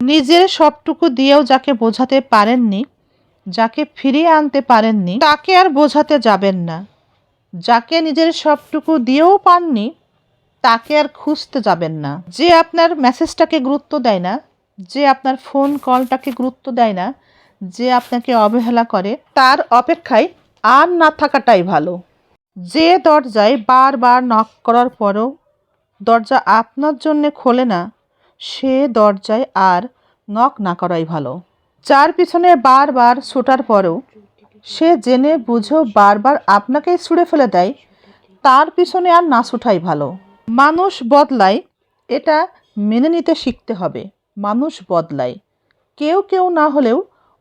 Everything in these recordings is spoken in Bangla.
নিজের সবটুকু দিয়েও যাকে বোঝাতে পারেননি, যাকে ফিরিয়ে আনতে পারেননি, তাকে আর বোঝাতে যাবেন না। যাকে নিজের সবটুকু দিয়েও পাননি, তাকে আর খুঁজতে যাবেন না। যে আপনার মেসেজটাকে গুরুত্ব দেয় না, যে আপনার ফোন কলটাকে গুরুত্ব দেয় না, যে আপনাকে অবহেলা করে, তার অপেক্ষায় আর না থাকাটাই ভালো। যে দরজায় বারবার নক করার পরেও দরজা আপনার জন্যে খোলে না সে দরজায় আর নক না করাই ভালো। যার পিছনে বারবার ছোটার পরেও সে জেনে বুঝেও বারবার আপনাকেই ছুঁড়ে ফেলে দেয়, তার পিছনে আর না ছোটাই ভালো। মানুষ বদলায়, এটা মেনে নিতে শিখতে হবে। মানুষ বদলায়, কেউ কেউ না হলেও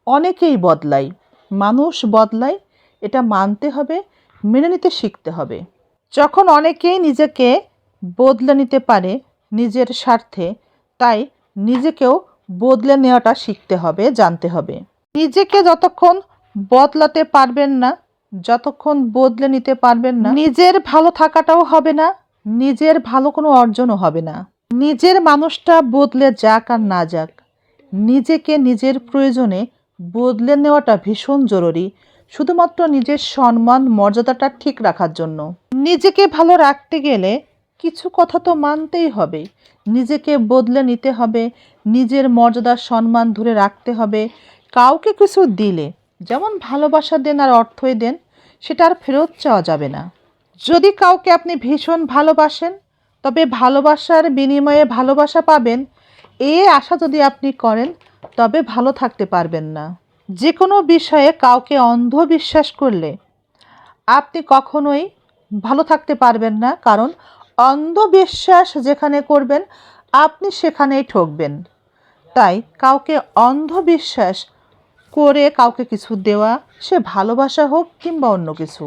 অনেকেই বদলায়। মানুষ বদলায়, এটা মানতে হবে, মেনে নিতে শিখতে হবে। যখন অনেকেই নিজেকে বদলে নিতে পারে নিজের স্বার্থে তাই নিজেকেও বদলে নেওয়াটা শিখতে হবে, জানতে হবে। নিজেকে যতক্ষণ বদলাতে পারবেন না, যতক্ষণ বদলে নিতে পারবেন না, নিজের ভালো থাকাটাও হবে না, নিজের ভালো কোনো অর্জনও হবে না। নিজের মানুষটা বদলে যাক আর না যাক, নিজেকে নিজের প্রয়োজনে বদলে নেওয়াটা ভীষণ জরুরি, শুধুমাত্র নিজের সম্মান, মর্যাদাটা ঠিক রাখার জন্য। নিজেকে ভালো রাখতে গেলে কিছু কথা তো মানতেই হবে। নিজেকে বদলে নিতে হবে, নিজের মর্যাদা, সম্মান ধরে রাখতে হবে। কাউকে কিছু দিলে, যেমন ভালোবাসা দেন আর অর্থই দেন, সেটা আর ফেরত চাওয়া যাবে না। যদি কাউকে আপনি ভীষণ ভালোবাসেন, তবে ভালোবাসার বিনিময়ে ভালোবাসা পাবেন, এ আশা যদি আপনি করেন, তবে ভালো থাকতে পারবেন না। যে কোনো বিষয়ে কাউকে অন্ধ বিশ্বাস করলে, আপনি কখনোই ভালো থাকতে পারবেন না, কারণ অন্ধবিশ্বাস যেখানে করবেন, আপনি সেখানেই ঠকবেন। তাই কাউকে অন্ধবিশ্বাস করে কাউকে কিছু দেওয়া, সে ভালোবাসা হোক কিংবা অন্য কিছু,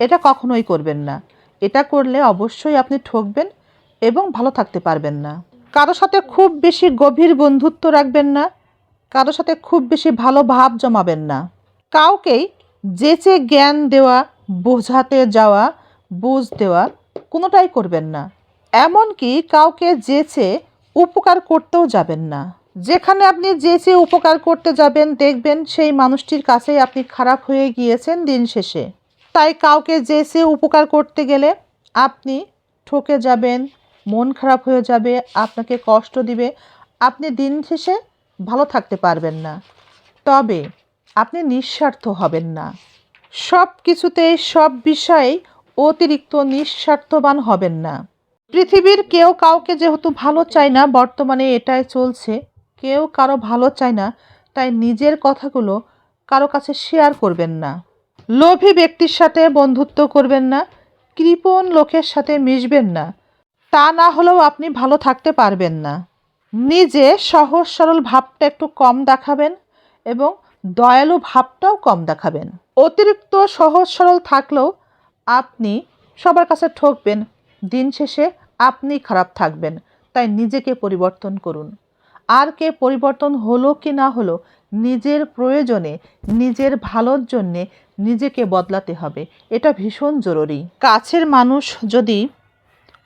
এটা কখনোই করবেন না। এটা করলে অবশ্যই আপনি ঠকবেন এবং ভালো থাকতে পারবেন না। কারও সাথে খুব বেশি গভীর বন্ধুত্ব রাখবেন না, কারও সাথে খুব বেশি ভালো ভাব জমাবেন না। কাউকেই যেচে জ্ঞান দেওয়া, বোঝাতে যাওয়া, বুঝ দেওয়া কোনোটাই করবেন না। এমনকি কাউকে যেচে উপকার করতেও যাবেন না। যেখানে আপনি যেচে উপকার করতে যাবেন, দেখবেন সেই মানুষটির কাছেই আপনি খারাপ হয়ে গিয়েছেন দিন শেষে। তাই কাউকে যেচে উপকার করতে গেলে আপনি ঠকে যাবেন, মন খারাপ হয়ে যাবে, আপনাকে কষ্ট দিবে, আপনি দিন শেষে ভালো থাকতে পারবেন না। তবে আপনি নিঃস্বার্থ হবেন না। সব কিছুতেই সব বিষয়েই অতিরিক্ত নিঃস্বার্থবান হবেন না। পৃথিবীর কেউ কাউকে যেহেতু ভালো চায় না, বর্তমানে এটাই চলছে। কেউ কারও ভালো চায় না, তাই নিজের কথাগুলো কারও কাছে শেয়ার করবেন না। লোভী ব্যক্তির সাথে বন্ধুত্ব করবেন না, কৃপণ লোকের সাথে মিশবেন না। তা না হলেও আপনি ভালো থাকতে পারবেন না। নিজে সহজ সরল ভাবটা একটু কম দেখাবেন এবং দয়ালু ভাবটাও কম দেখাবেন। অতিরিক্ত সহজ সরল থাকলেও আপনি সবার কাছে ঠকবেন, দিন শেষে আপনি খারাপ থাকবেন, তাই নিজেকে পরিবর্তন করুন। আর কে পরিবর্তন হলো কি না হলো, নিজের প্রয়োজনে, নিজের ভালোর জন্যে নিজেকে বদলাতে হবে। এটা ভীষণ জরুরি। কাছের মানুষ যদি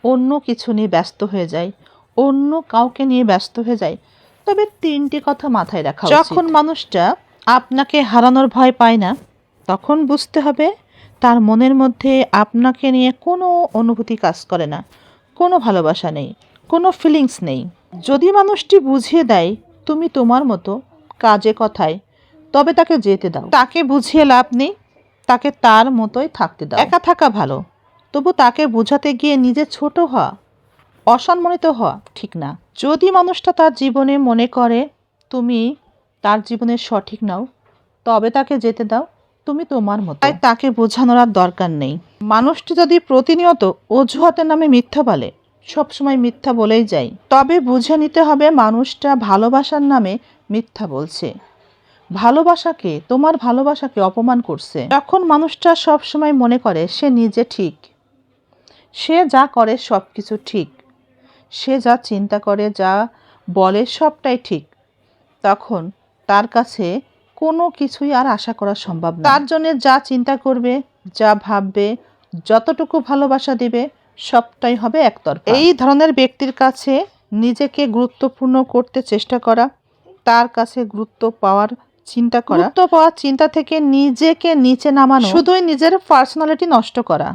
অন্য কিছু নিয়ে ব্যস্ত হয়ে যায়, অন্য কাউকে নিয়ে ব্যস্ত হয়ে যায়, তবে তিনটি কথা মাথায় রাখা যখন মানুষটা আপনাকে হারানোর ভয় পায় না, তখন বুঝতে হবে তার মনের মধ্যে আপনাকে নিয়ে কোনো অনুভূতি কাজ করে না। কোনো ভালোবাসা নেই, কোনো ফিলিংস নেই। যদি মানুষটি বুঝিয়ে দেয়, তুমি তোমার মতো, কাজে কথায়, তবে তাকে যেতে দাও। তাকে বুঝিয়ে লাভ নেই, তাকে তার মতোই থাকতে দাও। একা থাকা ভালো, তবু তাকে বোঝাতে গিয়ে নিজে ছোট হওয়া, অসম্মানিত হওয়া ঠিক না। যদি মানুষটা তার জীবনে মনে করে, তুমি তার জীবনের সঠিক নাও, তবে তাকে যেতে দাও তুমি তোমার মতো। তাই তাকে বোঝানোর আর দরকার নেই। মানুষটি যদি প্রতিনিয়ত অজুহাতের নামে মিথ্যা বলে, সবসময় মিথ্যা বলেই যায়। তবে বুঝে নিতে হবে মানুষটা ভালোবাসার নামে মিথ্যা বলছে। ভালোবাসাকে, তোমার ভালোবাসাকে অপমান করছে। যখন মানুষটা সব সময় মনে করে, সে নিজে ঠিক। সে যা করে সব কিছু ঠিক। সে যা চিন্তা করে, যা বলে, সবটাই ঠিক। তখন তার কাছে কোনো কিছুই আর আশা করা সম্ভব না। তার জন্য যা চিন্তা করবে যা ভাববে যতটুকু ভালোবাসা দিবে সবটাই হবে একতরফা। এই ধরনের ব্যক্তির কাছে নিজেকে গুরুত্বপূর্ণ করতে চেষ্টা করা তার কাছে গুরুত্ব পাওয়ার চিন্তা করা গুরুত্ব পাওয়ার চিন্তা থেকে নিজেকে নিচে নামানো শুধুই নিজের পার্সোনালিটি নষ্ট করা।